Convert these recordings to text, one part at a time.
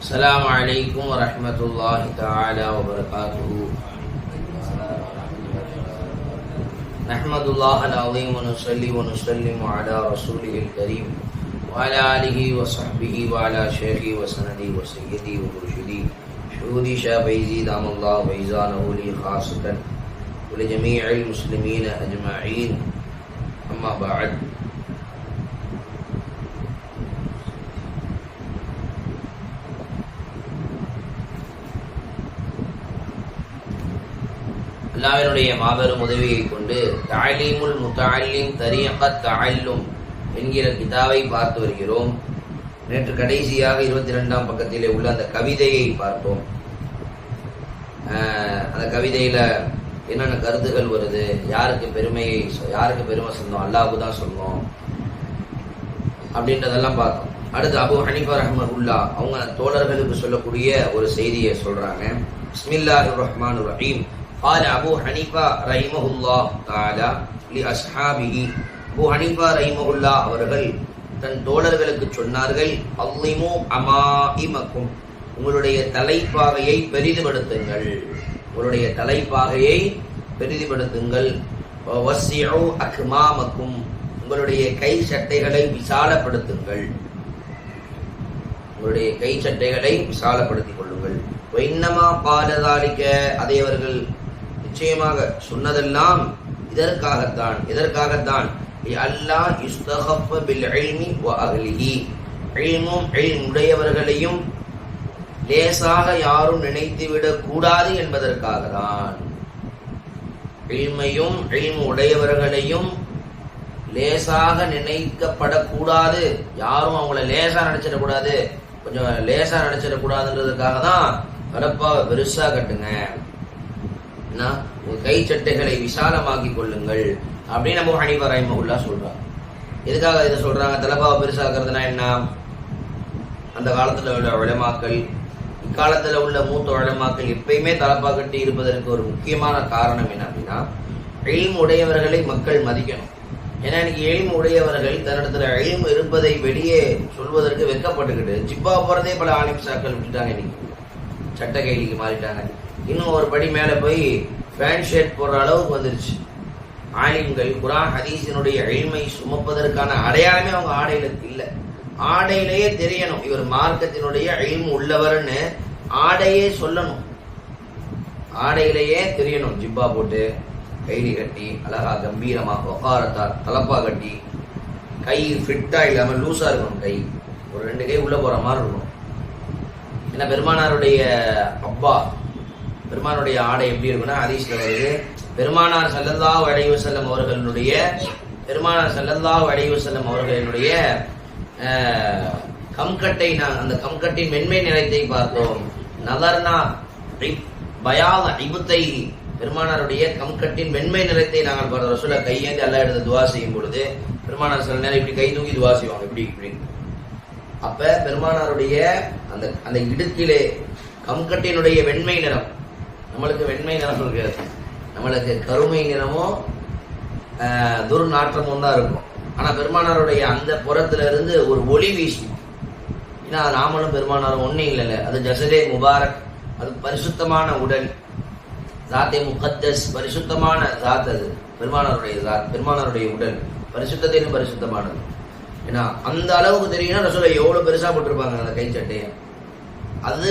السلام عليكم ورحمة الله تعالى وبركاته. نحمد الله العظيم ونصلي ونسلم على رسوله الكريم وعلى آله وصحبه وعلى شيخي وسندي وسيدي ومرشدي شهودي شاب يزيد دام الله وإيزانه لي خاصة ولجميع المسلمين أجمعين. أما بعد அல்லாவினுடைய மாபெரும் உதவியை கொண்டு தாலீமுல் முத்தாலிம் தரியகத் தஅல்லும் என்கிற கிதாவை பார்த்து வருகிறோம். நேற்று கடைசியாக இருபத்தி ரெண்டாம் பக்கத்திலே உள்ள அந்த கவிதையை பார்த்தோம். அந்த கவிதையில என்னென்ன கருத்துகள் வருது யாருக்கு பெருமையை சொ- யாருக்கு பெருமை சொன்னோம் அல்லாஹு தான் சொன்னோம் அப்படின்றதெல்லாம் பார்த்தோம். அடுத்து அபு ஹனிஃபா உல்லா அவங்க தோழர்களுக்கு சொல்லக்கூடிய ஒரு செய்தியை சொல்றாங்க. பிஸ்மில்லாஹிர் ரஹ்மான் ரஹீம். قال அபு ஹனிஃபா ரஹிமஹுல்லாஹ் தஆலா லி அஸ்ஹாபிஹி அபு ஹனிஃபா ரஹிமஹுல்லா அவர்கள் தன் தோழர்களுக்கு சொன்னார்கள் அல்லிமு அமாஇமக்கும் உங்களுடைய தலைப்பாகையை பெரிதுபடுத்துங்கள் உங்களுடைய தலைப்பாகையை பெரிதுபடுத்துங்கள் வசிஉ அக்மாமக்கும் உங்களுடைய கை சட்டைகளை விசாலப்படுத்துங்கள் உங்களுடைய கை சட்டைகளை விசாலப்படுத்திக் கொள்ளுங்கள் வைன்னமா பாலதாலிக்க அதை அவர்கள் நிச்சயமாக சொன்னதெல்லாம் இதற்காகத்தான் எதற்காகத்தான்? அல்லாஹ் யுஸ்தகஃப பில் இல்மி வ அஹ்லிஹி. இல்மும் உடையவர்களையும் லேசாக யாரும் நினைத்துவிடக் கூடாது என்பதற்காக தான் இல்மையும் இல்மு உடையவர்களையும் லேசாக நினைக்கப்படக்கூடாது. யாரும் அவங்கள லேசா நினைச்சிடக்கூடாது. கொஞ்சம் லேசா நினைச்சிடக்கூடாதுன்றதுக்காக தான் வரப்பாவை பெருசா கட்டுங்க. என்ன? உங்க கை சட்டைகளை விசாலமாக்கி கொள்ளுங்கள் அப்படின்னு நம்ம ஹனிஃபா ரஹிமஹுல்லா சொல்றாங்க எதுக்காக இதை சொல்றாங்க? தலப்பாவை பெருசாக்குறதுனா என்ன? அந்த காலத்துல உள்ள உலமாக்கள் இக்காலத்துல உள்ள மூத்த உலமாக்கள் எப்பயுமே தலப்பா கட்டி இருப்பதற்கு ஒரு முக்கியமான காரணம் என்ன அப்படின்னா எழிம் உடையவர்களை மக்கள் மதிக்கணும். ஏன்னா இன்னைக்கு எழிம் உடையவர்கள் தன்னிடத்துல எழிம் இருப்பதை வெளியே சொல்வதற்கு வெட்கப்பட்டுக்கிட்டு ஜிப்பா போறதே பல ஆலிம்சாக்கள் விட்டுட்டாங்க இன்னைக்கு. சட்ட கைலிக்கு மாறிட்டாங்க. இன்னும் ஒரு படி மேல போய் பேண்ட் ஷர்ட் போடுற அளவுக்கு வந்துருச்சு. ஆலிம்கள் குரான் ஹதீஸினுடைய எளிமை சுமப்பதற்கான அடையாளமே அவங்க ஆடையில இல்லை. ஆடையிலேயே தெரியணும். இவர் மார்க்கத்தினுடைய எளிம் உள்ளவர்னு ஆடையே சொல்லணும். ஆடையிலேயே தெரியணும். ஜிப்பா போட்டு கைலி கட்டி அழகா கம்பீரமா ஒக்காரத்தா தலப்பா கட்டி கை ஃபிட்டா இல்லாம லூஸா இருக்கணும் கை. ஒரு ரெண்டு கை உள்ள போற மாதிரி இருக்கணும். ஏன்னா பெருமானாருடைய அப்பா பெருமானுடைய ஆடை எப்படி இருக்குன்னா ஹதீஸ்ல வருது பெருமானார் ஸல்லல்லாஹு அலைஹி செல்லம் அவர்களுடைய பெருமானார் ஸல்லல்லாஹு அலைஹி செல்லம் அவர்களினுடைய கம்கட்டை நான் அந்த கம்கட்டின் மென்மை நிலத்தை பார்த்தோம். நகர்னா பயாத அடிபுத்தை பெருமானாருடைய கம்கட்டின் மென்மை நிலத்தை நாங்கள் பார்த்தோம். ரசூல கையேந்தி அல்லா எடுத்து துவா செய்யும் பொழுது பெருமானார் சில நேரம் இப்படி கை தூக்கி துவா செய்வாங்க. இப்படி இப்படி. அப்ப பெருமானாருடைய அந்த அந்த இடுக்கிலே கம்கட்டினுடைய வெண்மை நிறம் நம்மளுக்கு வெண்மை நிறம் இருக்காது நம்மளுக்கு கருமை நிறமும் துர்நாற்றமும் தான் இருக்கும். ஆனால் பெருமானாருடைய அந்த புறத்துல இருந்து ஒரு ஒளி வீசும் ஏன்னா அது நாமளும் பெருமானாரும் ஒன்றும் இல்லைல்ல. அது ஜசதே முபாரக். அது பரிசுத்தமான உடல். ஜாத்தே முகத்தஸ் பரிசுத்தமான ஜாத் அது. பெருமானாருடைய ஜாத் பெருமானாருடைய உடல். பரிசுத்தத்திலும் பரிசுத்தமானது. ஏன்னா அந்த அளவுக்கு தெரியும்னா ரசோலை எவ்வளோ பெருசாக போட்டிருப்பாங்க அந்த கைச்சட்டையை. அது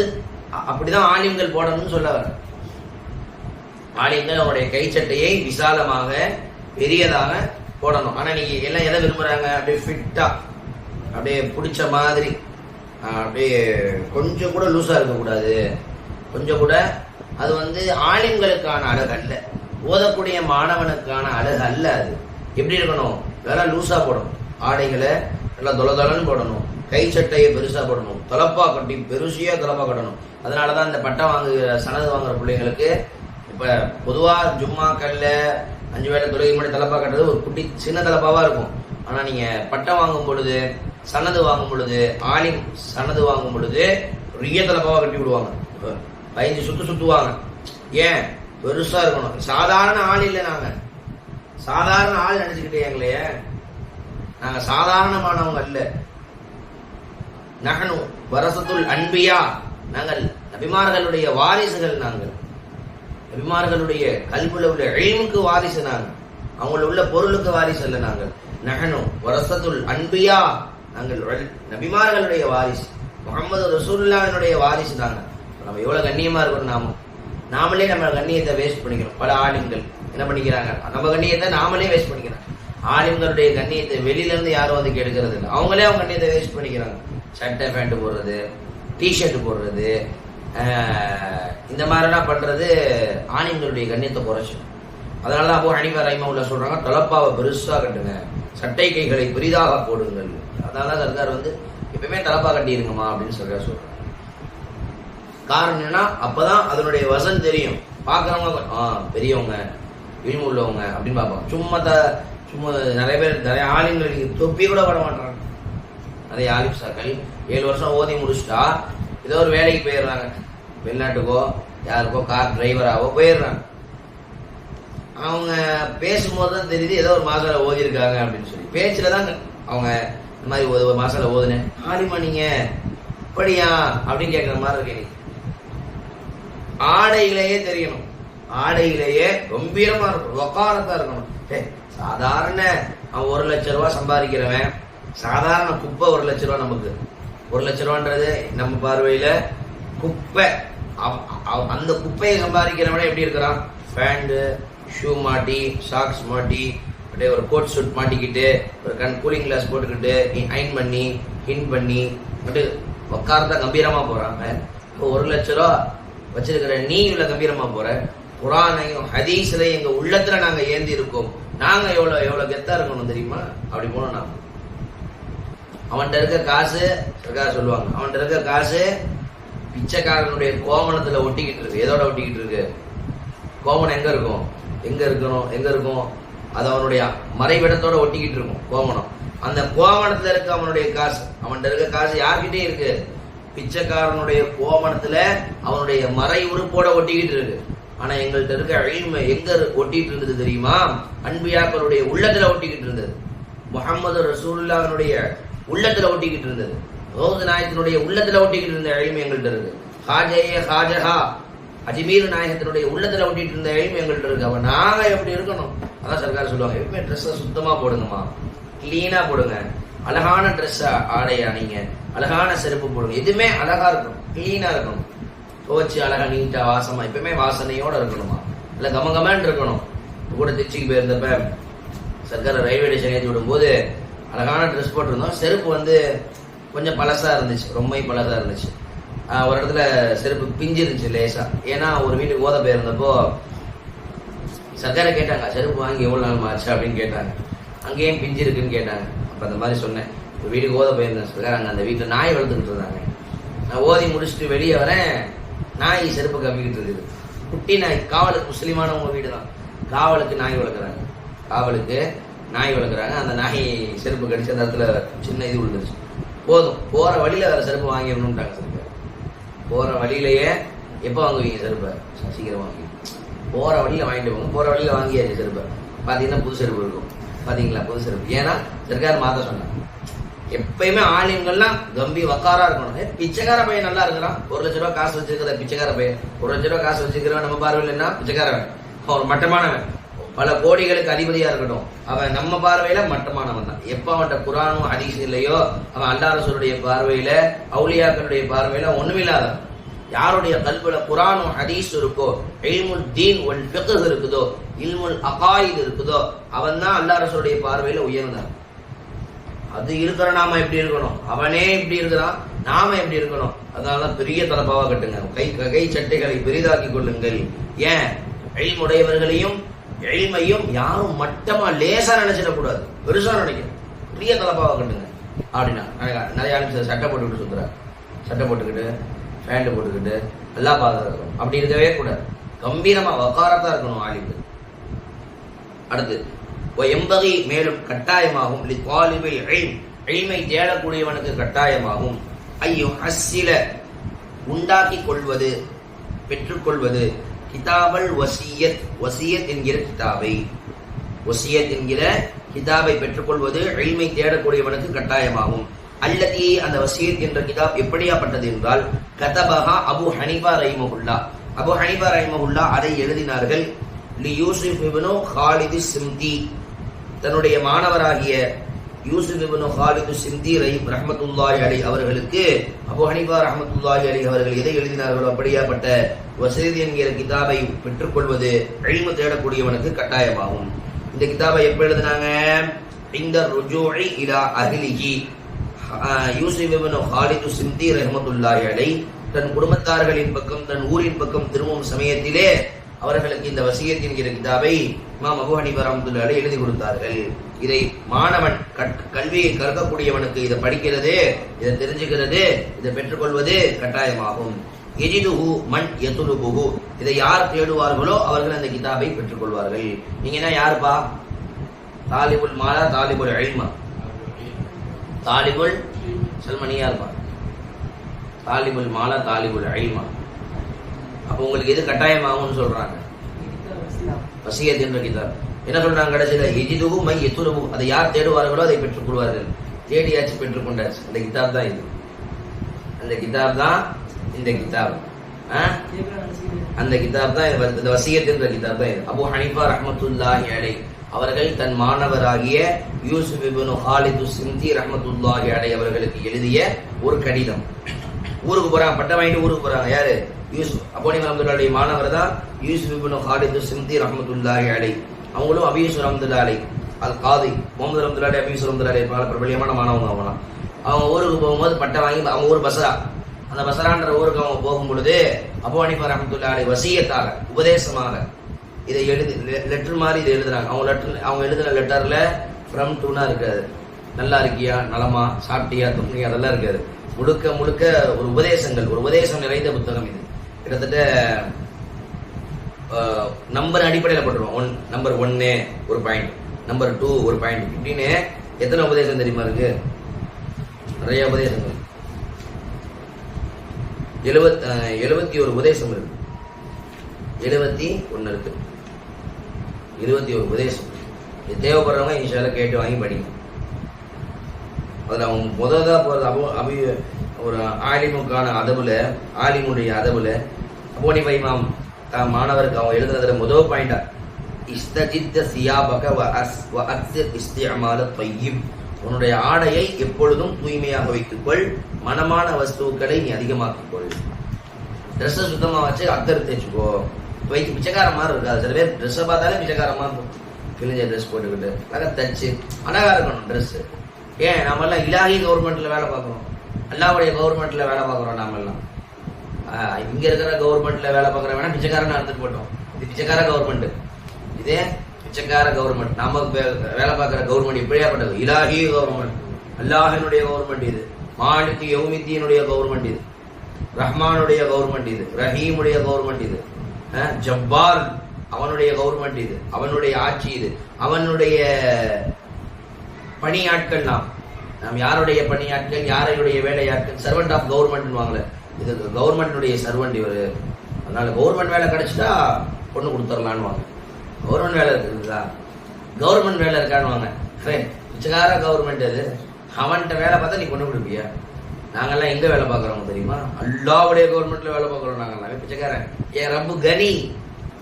அப்படிதான் ஆணியங்கள் போடணும்னு சொல்ல வரேன் ஆலிம்கள் அவனுடைய கை சட்டையை விசாலமாக பெரியதாக போடணும். ஆனா நீங்க எல்லாம் எதை விரும்புறாங்க? அப்படியே ஃபிட்டா அப்படியே பிடிச்ச மாதிரி அப்படியே கொஞ்சம் கூட லூசா இருக்கக்கூடாது. கொஞ்சம் கூட அது வந்து ஆலிம்களுக்கான அழகு அல்ல. ஓதக்கூடிய மாணவனுக்கான அழகு அல்ல அது. எப்படி இருக்கணும்? இதெல்லாம் லூசா போடணும். ஆடைகளை நல்லா தொல போடணும். கை சட்டையை பெருசா போடணும். தொலப்பா கட்டி பெருசியா தொலப்பா கட்டணும். அதனாலதான் இந்த பட்டம் வாங்குகிற சனது வாங்குற பிள்ளைங்களுக்கு இப்போ பொதுவாக ஜும்மாக்கல்ல அஞ்சு வேலை தொழுகை மட்டும் தலைப்பா கட்டுறது ஒரு குட்டி சின்ன தலைப்பாவாக இருக்கும். ஆனால் நீங்கள் பட்டம் வாங்கும் பொழுது சன்னது வாங்கும் பொழுது ஆலிம் சன்னது வாங்கும் பொழுது பெரிய தலப்பாவா கட்டி விடுவாங்க. இப்ப பதினஞ்சு சுத்து சுத்துவாங்க. ஏன்? பெருசாக இருக்கணும். சாதாரண ஆள் இல்லை நாங்கள் சாதாரண ஆள் நினச்சிக்கிட்டே எங்களையே. நாங்கள் சாதாரணமானவங்க அல்ல. நகனு வரசத்துள் அன்பியா. நாங்கள் நபிமார்களுடைய வாரிசுகள் நாங்கள். நபிமார்களுடைய கல்வில உள்ள எழிமுக்கு வாரிசு நாங்கள். அவங்கள உள்ள பொருளுக்கு வாரிசு அல்ல நாங்கள். நகனும் வரசத்துல் அன்பியா நாங்கள் நபிமார்களுடைய வாரிசு. முகமது ரசூல்லாவினுடைய வாரிசு நாங்கள். நம்ம எவ்வளவு கண்ணியமா இருக்கணும் நாமும் நாமளே நம்ம கண்ணியத்தை வேஸ்ட் பண்ணிக்கிறோம். பல ஆலிம்கள் என்ன பண்ணிக்கிறாங்க? நம்ம கண்ணியத்தை நாமளே வேஸ்ட் பண்ணிக்கிறோம் ஆலிம்களுடைய கண்ணியத்தை வெளியில இருந்து யாரும் வந்து கெடுக்கிறது இல்லை. அவங்களே அவங்க கண்ணியத்தை வேஸ்ட் பண்ணிக்கிறாங்க. சட்டை பேண்ட் போடுறது டிஷர்ட் போடுறது இந்த மாதிரிலாம் பண்ணுறது ஆலிம்களுடைய கண்ணியத்தை குறைச்சும் அதனால தான் அபு ஹனிஃபா ரஹிமவுல்லா சொல்கிறாங்க தலப்பாவை பெருசாக கட்டுங்க சட்டை கைகளை பெரிதாக போடுங்கள். அதனால தான் சர்க்கார் வந்து எப்பயுமே தலப்பா கட்டியிருங்கம்மா அப்படின்னு சர்க்கார் சொல்கிறாங்க காரணம் என்னன்னா அப்போதான் அதனுடைய வசன் தெரியும். பார்க்குறவங்க ஆ பெரியவங்க இழிவு உள்ளவங்க அப்படின்னு பார்ப்பாங்க. சும்மா த சும்மா நிறைய பேர் நிறைய ஆலிம்களுக்கு தொப்பி கூட போட மாட்டாங்க. நிறைய ஆலிம் சாக்கள் ஏழு வருஷம் ஓதி முடிச்சுட்டா ஏதோ ஒரு வேலைக்கு போயிடுறாங்க. வெளிநாட்டுக்கோ யாருக்கோ கார் டிரைவராகவோ போயிடுறாங்க. அவங்க பேசும்போது தான் தெரியுது ஏதோ ஒரு மாசால ஓதி இருக்காங்க அப்படின்னு சொல்லி. பேச்சில் தான் அவங்க இந்த மாதிரி ஒரு ஒரு மாசால ஓதுனேன் ஆலிமா நீங்க அப்படியா அப்படின்னு கேட்குற மாதிரி இருக்கு எனக்கு ஆடையிலேயே தெரியணும். ஆடையிலேயே கம்பீரமா இருக்கணும். வக்காலத்தா இருக்கணும். சாதாரண அவன் ஒரு லட்ச ரூபா சம்பாதிக்கிறவன் சாதாரண குப்பை ஒரு லட்ச ரூபா நமக்கு. ஒரு லட்ச ரூபான்றது நம்ம பார்வையில குப்பை. அவ- அந்த குப்பையை சம்பாதிக்கிறவன எப்படி இருக்கிறான்? பேண்ட் ஷூ மாட்டி சாக்ஸ் மாட்டி அப்படியே ஒரு கோட் சூட் மாட்டிக்கிட்டு ஒரு கண் கூலிங் கிளாஸ் போட்டுக்கிட்டு அயன் பண்ணி ஹின் பண்ணி அப்படியே உட்கார்ந்தா கம்பீரமாக போகிறாங்க இப்போ ஒரு லட்ச ரூபா வச்சிருக்கிற நீ இவ்வளவு கம்பீரமாக போற? குரானையும் ஹதீஸ்ல எங்கள் உள்ளத்துல நாங்கள் ஏந்தி இருக்கோம். நாங்கள் எவ்வளோ எவ்வளோ கெத்தா இருக்கணும் தெரியுமா? அப்படி போனோம் நான் அவன்கிட்ட இருக்க காசு இருக்கா சொல்லுவாங்க அவன்கிட்ட இருக்க காசு பிச்சைக்காரனுடைய கோமணத்துல ஒட்டிக்கிட்டு இருக்கு. எதோட ஒட்டிக்கிட்டு இருக்கு? கோமணம் எங்க இருக்கும்? எங்க இருக்கணும்? எங்க இருக்கும்? அது அவனுடைய மறைவிடத்தோட ஒட்டிக்கிட்டு இருக்கும் கோமணம் அந்த கோமணத்துல இருக்க அவனுடைய காசு. அவன்கிட்ட இருக்க காசு யார்கிட்டயும் இருக்கு. பிச்சைக்காரனுடைய கோமணத்துல அவனுடைய மறை உறுப்போட ஒட்டிக்கிட்டு இருக்கு. ஆனா எங்கள்கிட்ட இருக்க அழிமை எங்க ஒட்டிட்டு இருந்தது தெரியுமா? அன்பியாக்களுடைய உள்ளத்துல ஒட்டிக்கிட்டு இருந்தது. முகமது ரசூல்லாவினுடைய உள்ளத்துல ஒட்டிக்கிட்டு இருந்தது. ரோது நாயகத்தினுடைய உள்ளத்துல ஒட்டிக்கிட்டு இருந்த எழிமை எங்கள்கிட்ட இருக்கு. ஹாஜயே ஹாஜஹா. அஜ்மீர் நாயகத்தினுடைய உள்ளத்துல ஒட்டிட்டு இருந்த எழிமை எங்கள்கிட்ட இருக்கு. அப்ப நாங்க எப்படி இருக்கணும்? அதான் சர்க்கார் சொல்லுவாங்க. எப்பவுமே ட்ரெஸ்ஸை சுத்தமா போடுங்கம்மா. கிளீனா போடுங்க. அழகான ட்ரெஸ் ஆடை அணிங்க. அழகான செருப்பு போடுங்க. எதுவுமே அழகா இருக்கணும். கிளீனா இருக்கணும். துவச்சு அழகா நீட்டா வாசமா எப்பவுமே வாசனையோட இருக்கணுமா இல்ல கம இருக்கணும். இப்ப கூட திருச்சிக்கு போயிருந்தப்ப சர்க்கார் ரயில்வே ஸ்டேஷன் ஏற்றி விடும்போது அழகான ட்ரெஸ் போட்டிருந்தோம். செருப்பு வந்து கொஞ்சம் பழசா இருந்துச்சு ரொம்ப பழசா இருந்துச்சு. ஒரு இடத்துல செருப்பு பிஞ்சு இருந்துச்சு லேசா. ஏன்னா ஒரு வீட்டுக்கு ஓத போயிருந்தப்போ சர்க்காரை கேட்டாங்க செருப்பு வாங்கி எவ்வளவு நாள் மாச்சு அப்படின்னு கேட்டாங்க. அங்கேயும் பிஞ்சு இருக்குன்னு கேட்டாங்க. அப்ப அந்த மாதிரி சொன்னேன். ஒரு வீட்டுக்கு ஓத போயிருந்தேன் சர்க்கார். அங்க அந்த வீட்டுல நாய் வளர்த்துக்கிட்டு இருந்தாங்க. நான் ஓதி முடிச்சுட்டு வெளியே வரேன். நாய் செருப்பு கம்மிக்கிட்டு இருக்குது குட்டி நாய் காவலுக்கு முஸ்லீமானவங்க வீடு தான் காவலுக்கு நாய் வளர்க்குறாங்க. காவலுக்கு நாய் வளர்க்குறாங்க. அந்த நாய் செருப்பு கடிச்சு அந்த இடத்துல சின்ன இது விழுந்துருச்சு. போதும். போற வழியில வேற செருப்பு வாங்கிடணும்ட்டாங்க செருப்பு போற வழியிலேயே எப்போ வாங்குவீங்க செருப்பை? சீக்கிரம் வாங்கி. போற வழியில வாங்கிட்டு போங்க. போற வழியில வாங்கியாச்சு செருப்பை. பாத்தீங்கன்னா புது செருப்பு இருக்கும். பாத்தீங்களா? புது செருப்பு. ஏன்னா சர்க்கார் மாத்த சொன்னாங்க. எப்பயுமே ஆலிம்கள்லாம் கம்பி வக்காரா இருக்கணும் பிச்சைக்கார பையன் நல்லா இருக்கிறான். ஒரு லட்ச ரூபா காசு வச்சிருக்கிற பிச்சைக்கார பையன். ஒரு லட்ச ரூபா காசு வச்சிருக்கிறவன் நம்ம பார்வையில் என்ன? பிச்சைக்காரவன் அவன் மட்டமானவன். பல கோடிகளுக்கு அதிபதியா இருக்கட்டும். அவன் நம்ம பார்வையில மட்டமானவன் தான். எப்ப அவன்கிட்ட குரானும் ஹதீஸ் இல்லையோ அவன் அல்லாரசருடைய பார்வையில அவுலியாக்களுடைய பார்வையில ஒண்ணுமில்லாதவன் யாருடைய கல்வில குரானும் ஹதீஸ் இருக்கோ இல்முல் தீன் ஒன் ஃபிக்ஹ் இருக்குதோ இல்முல் அகாயித் இருக்குதோ அவன் தான் அல்லாரசருடைய பார்வையில உயர்ந்தான் அது இருக்கிற நாம எப்படி இருக்கணும்? அவனே இப்படி இருக்கிறான் நாம எப்படி இருக்கணும்? அதனாலதான் பெரிய தலப்பாவா கட்டுங்க. கை கை சட்டைகளை பெரிதாக்கி கொள்ளுங்கள். ஏன்? எழிமுடையவர்களையும் எளிமையும் யாரும் மட்டமா லேசா நினைச்சிடக்கூடாது பெருசா நினைக்கணும். பெரிய தலப்பாவா கண்டுங்க. அப்படின்னா நிறைய- நிறைய ஆளுங்க சட்டை போட்டுக்கிட்டு சுத்துறாரு. சட்டை போட்டுக்கிட்டு பேண்ட் போட்டுக்கிட்டு நல்லா பாதுகாக்கணும் அப்படி இருக்கவே கூடாது. கம்பீரமா வக்காரத்தா இருக்கணும் ஆலிக்கு அடுத்து எம்பகை மேலும் கட்டாயமாகும் லித்வாலிபில் எளிமை தேடக்கூடியவனுக்கு கட்டாயமாகும். ஐயோ அசில உண்டாக்கி கொள்வது பெற்றுக்கொள்வது கிதாபல் வசியத் வசியத் என்கிற கிதாபை. வசியத் என்கிற கிதாபை பெற்றுக்கொள்வது எளிமை தேடக்கூடியவனுக்கு கட்டாயமாகும். அல்லதி அந்த வசியத் என்ற கிதாப் எப்படியாப்பட்டது என்றால் கதபஹா அபு ஹனிபா ரஹிமஹுல்லா. அபு ஹனிபா ரஹிமஹுல்லா அதை எழுதினார்கள் லி யூசுப் இப்னு ஹாலிது சிம்தி. தன்னுடைய மாணவராகிய யூசுப் இப்னு ஹாலிது சிந்தி ரஹீம் ரஹமத்துல்லாய் அலி அவர்களுக்கு அபு ஹனிபா ரஹமத்துல்லாய் அலி அவர்கள் எதை எழுதினார்களோ அப்படியாப்பட்ட வசதி என்கிற கிதாபை பெற்றுக்கொள்வது எழிமு தேடக்கூடியவனுக்கு கட்டாயமாகும். இந்த கிதாபை எப்ப எழுதினாங்க? இந்த ருஜோழி இலா அகிலிஹி யூசுப் இப்னு ஹாலிது சிந்தி ரஹமத்துல்லாய் அலி தன் குடும்பத்தார்களின் பக்கம் தன் ஊரின் பக்கம் திரும்பும் சமயத்திலே அவர்களுக்கு இந்த வசியத்தின் என்கிற கிதாபை இமாம் அபு ஹனிபா ரஹ்மத்துல்லாஹி அலைஹி எழுதி கொடுத்தார்கள். இதை மாணவன் கல்வியை கற்கக்கூடியவனுக்கு இதை படிக்கிறது இதை தெரிஞ்சுக்கிறது இதை பெற்றுக்கொள்வது கட்டாயமாகும். எஜிதுகு மண் எதுலுபுஹு இதை யார் தேடுவார்களோ அவர்கள் அந்த கிதாபை பெற்றுக்கொள்வார்கள். நீங்க என்ன யாருப்பா? தாலிபுல் மாலா தாலிபுல் அழிமா தாலிபுல் செல்மணியா இருப்பா தாலிபுல் மாலா தாலிபுல் அழிமா அப்போ உங்களுக்கு எது கட்டாயமாகும்னு சொல்றாங்க? வசியத் என்ற கிதாப். என்ன சொல்றாங்க கடைசியில? எஜிதுகு மை எத்துருபு அதை யார் தேடுவார்களோ அதை பெற்றுக் கொள்வார்கள். தேடியாச்சு பெற்றுக் கொண்டாச்சு. அந்த கிதாப் தான் இது. அந்த கிதாப் தான் இந்த கிதாப். அந்த கிதாப் தான் இந்த வசியத் என்ற கிதாப் தான் இது. அபு ஹனிஃபா ரஹ்மத்துல்லாஹி அலை அவர்கள் தன் மாணவராகிய யூசுப் இப்னு ஹாலிது சிந்தி ரஹ்மத்துல்லாஹி அலை அவர்களுக்கு எழுதிய ஒரு கடிதம். ஊருக்கு போறாங்க. பட்டம் வாங்கிட்டு ஊருக்கு போறாங்க. யாரு? யூசுப். அப்போனி ரஹமத்துல்லாஹி மாணவர் தான் யூசுப் இப்னு ஹாலிது சிந்தி ரஹ்மத்துல்லாஹி அலை அவங்களும் அபியூஸ் ரஹமத்துல்லாஹி அலை அல் காதி முகமது ரஹமத்துல்லாஹி அபியூஸ் ரஹமத்துல்லாஹி பல பிரபலியமான மாணவங்க அவங்களாம் அவங்க ஊருக்கு போகும்போது பட்டை வாங்கி அவங்க ஊர் பசரா. அந்த பசரான்ற ஊருக்கு அவங்க போகும் பொழுது அபு ஹனிஃபா ரஹமத்துல்லாஹி வசியத்தாக உபதேசமாக இதை எழுதி லெட்டர் மாதிரி இதை எழுதுறாங்க. அவங்க லெட்டர் அவங்க எழுதுன லெட்டர்ல ஃப்ரம் டூனா இருக்காது. நல்லா இருக்கியா? நலமா? சாப்பிட்டியா? தும்னியா அதெல்லாம் இருக்காது. முழுக்க முழுக்க ஒரு உபதேசங்கள் ஒரு உபதேசம் நிறைந்த புத்தகம் இது. கிட்டத்தட்ட நம்பர் அடிப்படையில் போட்டுருவோம். ஒன் நம்பர் ஒன்னு ஒரு பாயிண்ட் நம்பர் டூ ஒரு பாயிண்ட் இப்படின்னு எத்தனை உபதேசம் தெரியுமா இருக்கு நிறைய உபதேசங்கள் எழுபத் எழுபத்தி ஒரு உபதேசம் இருக்கு. எழுபத்தி ஒன்று இருக்கு. இருபத்தி ஒரு உபதேசம் இது தேவைப்படுறவங்க ஈஷால கேட்டு வாங்கி படிங்க. அதில் அவங்க முதல்ல போகிறது அபு அபி ஒரு ஆலிமுக்கான அதவுல ஆலிமுடைய அதவுல அபோனி வைமாம் மாணவருக்கு அவங்க எழுதுனதுல முதல் பாயிண்டா இஸ்தஜித்த சியாபக வ அஸ் வ அக்ஸிர் இஸ்திஅமால உன்னுடைய ஆடையை எப்பொழுதும் தூய்மையாக வைத்துக்கொள் மனமான வஸ்துக்களை நீ அதிகமாக்கிக்கொள் ட்ரெஸ்ஸை சுத்தமாக வச்சு அத்தர் தேய்ச்சிக்கோ வைத்து பிச்சைக்கார மாதிரி இருக்காது சில பேர் ட்ரெஸ்ஸை பார்த்தாலே பிச்சைக்காரமா இருக்கும் கிழிஞ்ச ட்ரெஸ் போட்டுக்கிட்டு நல்லா தச்சு அழகாக இருக்கணும் ட்ரெஸ்ஸு ஏன் நாமெல்லாம் இலாகி கவர்மெண்ட்டில் வேலை பார்க்குறோம் அல்லாவுடைய கவர்மெண்ட்டில் வேலை பார்க்குறோம் நாமெல்லாம் இங்க இருக்கிற கவர்மெண்ட்ல வேலை பார்க்குற வேணா பிச்சைக்காரன் நடந்துட்டு போட்டோம். இது பிச்சைக்கார கவர்மெண்ட் இதே பிச்சைக்கார கவர்மெண்ட் நாம வேலை பார்க்குற கவர்மெண்ட் இப்படியாப்பட்டது. இலாகி கவர்மெண்ட் அல்லாஹினுடைய கவர்மெண்ட் இது. மாலிக்கு யௌமித்தியனுடைய கவர்மெண்ட் இது. ரஹ்மானுடைய கவர்மெண்ட் இது. ரஹீமுடைய கவர்மெண்ட் இது. ஜப்பார் அவனுடைய கவர்மெண்ட் இது. அவனுடைய ஆட்சி இது. அவனுடைய பணியாட்கள் நாம். நாம் யாருடைய பணியாட்கள் யாருடைய வேலையாட்கள்? சர்வெண்ட் ஆஃப் கவர்மெண்ட் வாங்கல. இது கவர்மெண்ட்டுடைய சர்வெண்ட் இவர். அதனால் கவர்மெண்ட் வேலை கிடச்சிட்டா பொண்ணு கொடுத்துடலான்னு கவர்மெண்ட் வேலை இருக்குதுதா? கவர்மெண்ட் வேலை இருக்கான்னு வாங்க ஃபைன் பிச்சைக்கார கவர்மெண்ட் அது. அவன்கிட்ட வேலை பார்த்தா நீ பொண்ணு கொடுப்பியா? நாங்கெல்லாம் எங்கே வேலை பார்க்குறோம் தெரியுமா? அல்லாவுடைய கவர்மெண்ட்டில் வேலை பார்க்குறோம் நாங்கள்லாம் பிச்சைக்காரன்? ஏன் ரப்பு கனி.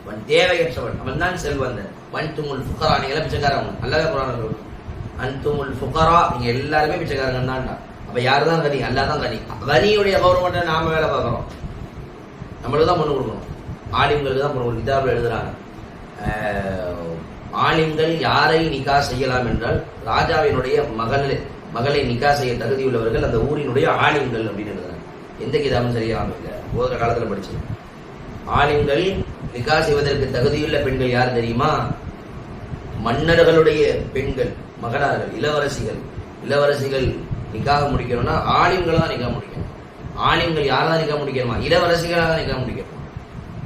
அவன் தேவையற்றவன் அவன் தான் செல்வந்தன். வன் துமுல் ஃபுக்கரா நீங்களாம் பிச்சைக்காரவங்க அல்லாத குரான் அன் துமுல் ஃபுகரா. நீங்கள் எல்லாருமே பிச்சைக்காரங்க தான்டா அப்ப யாரு தான் கனி அல்லா தான் கனி கனியுடைய கவர்மெண்ட்டை நாம வேலை பார்க்குறோம். நம்மளுக்கு தான் பொண்ணு கொடுக்கணும். ஆலிம்களுக்கு தான் பொண்ணு கிதாபில் எழுதுறாங்க. ஆலிம்கள் யாரை நிக்கா செய்யலாம் என்றால் ராஜாவினுடைய மகள் மகளை நிக்கா செய்ய தகுதியுள்ளவர்கள் அந்த ஊரினுடைய ஆலிம்கள் அப்படின்னு எழுதுறாங்க. எந்த கிதாபும் சரியாம இல்லை போதுற காலத்துல படிச்சு ஆலிம்கள் நிக்கா செய்வதற்கு தகுதியுள்ள பெண்கள் யார் தெரியுமா? மன்னர்களுடைய பெண்கள் மகளார்கள் இளவரசிகள். இளவரசிகள் நிக்காக முடிக்கணும்னா ஆலிம்களை தான் நிக்கா முடிக்கணும். ஆலிம்கள் யாரை தான் நிக்கா முடிக்கணுமா? இளவரசிகளாக தான் நிக்கா முடிக்கணும்.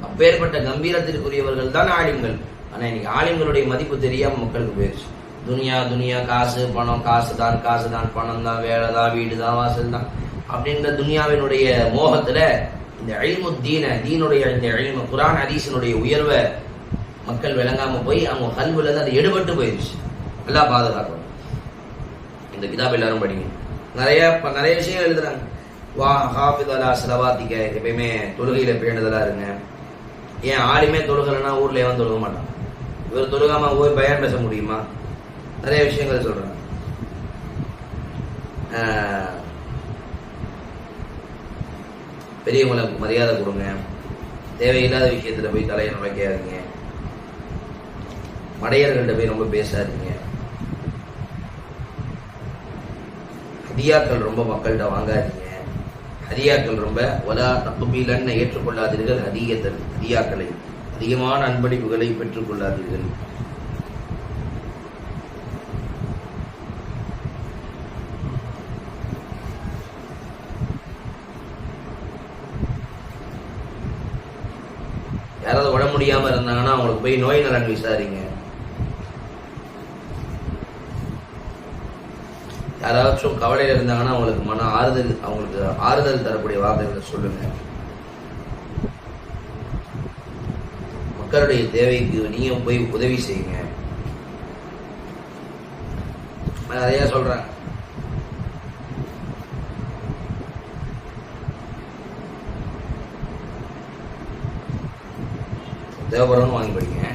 அப்பேற்பட்ட கம்பீரத்திற்குரியவர்கள் தான் ஆலிம்கள். ஆனால் இன்னைக்கு ஆலிம்களுடைய மதிப்பு தெரியாமல் மக்களுக்கு போயிடுச்சு துனியா துனியா காசு பணம். காசு தான் காசு தான் பணம் தான் வேலை தான் வீடு தான் வாசல் தான் அப்படின்ற துனியாவினுடைய மோகத்தில் இந்த அழிமு தீன தீனுடைய இந்த அழிமு குரான் ஹதீஸினுடைய உயர்வை மக்கள் விளங்காமல் போய் அவங்க கல்வில அது எடுபட்டு போயிடுச்சு நல்லா பாதுகாக்கணும். இந்த கிதாப் எல்லாரும் படிக்கணும் நிறைய நிறைய விஷயங்கள் எழுதுறாங்க. வா ஹாஃபித் அலா சலவாத்திக்க எப்பயுமே தொழுகையில பேணுதலா இருங்க. ஏன் ஆளுமே தொழுகலைன்னா ஊர்ல எவன் தொழுக மாட்டான்? இவர் தொழுகாம போய் பயன் பேச முடியுமா? நிறைய விஷயங்கள் சொல்றாங்க. பெரியவங்களுக்கு மரியாதை கொடுங்க. தேவையில்லாத விஷயத்துல போய் தலையை நுழைக்காதீங்க. மடையர்கள்ட்ட போய் ரொம்ப பேசாதீங்க. ஹதியாக்கள் ரொம்ப மக்கள்கிட்ட வாங்காதீங்க. ஹதியாக்கள் ரொம்ப ஒலா தப்புபீலன்னு ஏற்றுக்கொள்ளாதீர்கள். ஹதியத்தல் ஹதியாக்களை அதிகமான அன்பளிப்புகளை பெற்றுக் கொள்ளாதீர்கள். யாராவது உடம்பு முடியாம இருந்தாங்கன்னா அவங்களுக்கு போய் நோய் நலன் விசாரிங்க. யாராச்சும் கவலையில இருந்தாங்கன்னா அவங்களுக்கு மன ஆறுதல் அவங்களுக்கு ஆறுதல் தரக்கூடிய வார்த்தைகளை சொல்லுங்க. மக்களுடைய தேவைக்கு நீங்க போய் உதவி செய்யுங்க. நிறைய சொல்றாங்க. தேவபுரம்னு வாங்கி படிங்க.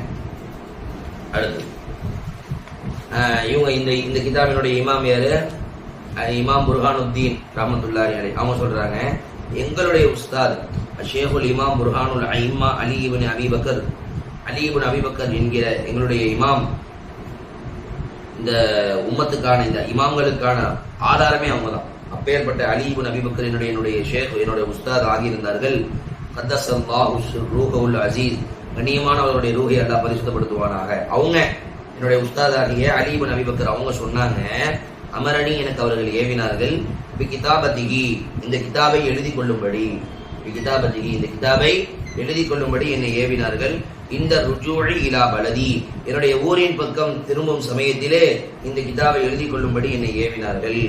அடுத்து இவங்க இந்த இந்த கிதாபினுடைய இமாம் யாரு? இமாம் புர்ஹானுத்தீன் ரஹமத்துல்லாஹி அலி அவங்க சொல்றாங்க எங்களுடைய உஸ்தாத் ஷேகுல் இமாம் புர்ஹானுல் ஐமா அலி இப்னு அபிபக்கர் அலி அபிபக்கர் என்கிற எங்களுடைய இமாம் இந்த உம்மத்துக்கான இந்த இமாம்களுக்கான ஆதாரமே அவங்க தான் அப்பேற்பட்ட அலி அபிபக்கர் என்னுடைய என்னுடைய ஷேக் என்னுடைய உஸ்தாத் ஆகியிருந்தார்கள். கத்தசல்லாஹு ரூஹவுல் அசீஸ் கண்ணியமானவர்களுடைய ரூஹை அல்லாஹ் பரிசுத்தப்படுத்துவானாக. அவங்க என்னுடைய உஸ்தாதாகிய அலி அபிபக்கர் அவங்க சொன்னாங்க அமரணி எனக்கு அவர்கள் ஏவினார்கள். பி கிதாபத்திகி இந்த கிதாபை எழுதி கொள்ளும்படி பி கிதாபத்திகி இந்த கிதாபை எழுதி கொள்ளும்படி என்னை ஏவினார்கள். இந்த ருஜூழி இலா பலதி. என்னுடைய ஊரின் பக்கம் திரும்பும் சமயத்திலே இந்த கிதாபை எழுதி கொள்ளும்படி என்னை ஏவினார்கள்.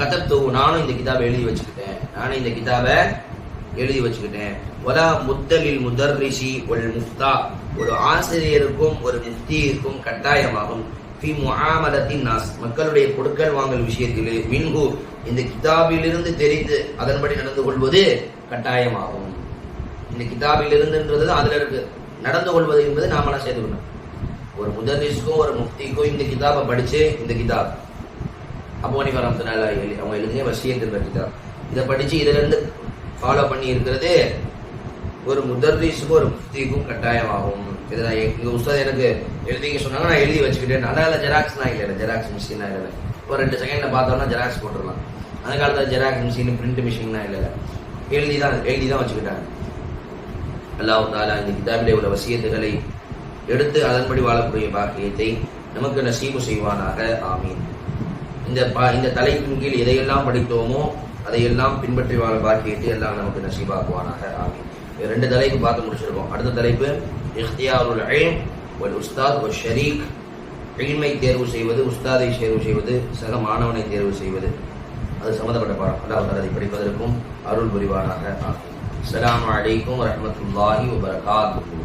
கதப்து நானும் இந்த கிதாபை எழுதி வச்சுக்கிட்டேன். நானும் இந்த கிதாபை எழுதி வச்சுக்கிட்டேன். வலா முத்தலில் முதர்ரிஷி ஒல் முஃப்தா. ஒரு ஆசிரியருக்கும் ஒரு முஃப்தியிற்கும் கட்டாயமாகும். ஃபி முஆமலத்தின் நாஸ். மக்களுடைய கொடுக்கல் வாங்கல் விஷயத்தில் மின்ஹு இந்த கிதாபிலிருந்து தெரிந்து அதன்படி நடந்து கொள்வது கட்டாயமாகும். இந்த கிதாபிலிருந்துன்றது அதில் இருக்கு. நடந்து கொள்வது என்பது நாமெல்லாம் சேர்த்துக்கணும் ஒரு முதர்ரிஸ்க்கும் ஒரு முஃப்திக்கும் இந்த கிதாபை படிச்சு இந்த கிதாப். அப்போ நீ ரஹ்மத்துல்லாஹி அவங்க எழுதிய வசியத் கிதாப். இதை படிச்சு இதுல இருந்து ஃபாலோ பண்ணி இருக்கிறது ஒரு முதர்ரீஸுக்கும் ஒரு முஃப்திக்கும் கட்டாயமாகும். இதை நான் எங்கள் உஸ்தாத் எனக்கு எழுதிக்க சொன்னாங்க நான் எழுதி வச்சுக்கிட்டேன். நல்லா இல்லை ஜெராக்ஸ் நான் இல்லை ஜெராக்ஸ் மிஷின் இல்லை. ஒரு ரெண்டு செகண்டில் பார்த்தோம்னா ஜெராக்ஸ் போட்டுடலாம். அந்த காலத்தில் ஜெராக்ஸ் மிஷின் பிரிண்ட் மிஷின்லாம் இல்லை எழுதி தான் எழுதி தான் வச்சுக்கிட்டாங்க. அல்லாஹ் தாலா இந்த கிதாபிலே உள்ள வசியத்துகளை எடுத்து அதன்படி வாழக்கூடிய பாக்கியத்தை நமக்கு நசீபு செய்வானாக. ஆமீன். இந்த பா- இந்த தலைப்பின் கீழ் எதையெல்லாம் படித்தோமோ அதையெல்லாம் பின்பற்றி வாழ பாக்கியத்தை எல்லாம் நமக்கு நசீபாக்குவானாக. ஆமீன். ரெண்டு தலைப்பு பார்த்து முடிச்சிருக்கோம். அடுத்த தலைப்பு இஃப்தியாருல் இல்ம் ஒரு உஸ்தாத் ஒரு ஷரீக். இல்மை தேர்வு செய்வது உஸ்தாதை தேர்வு செய்வது சக மாணவனை தேர்வு செய்வது. அது சம்மந்தப்பட்ட பாடம். அல்லாஹ் அதை படிப்பதற்கும் அருள் புரிவானாக. ஆகும் அஸ்லாம் அலைக்கும் வரமத்துல்லாஹி வபரகாத்துஹு.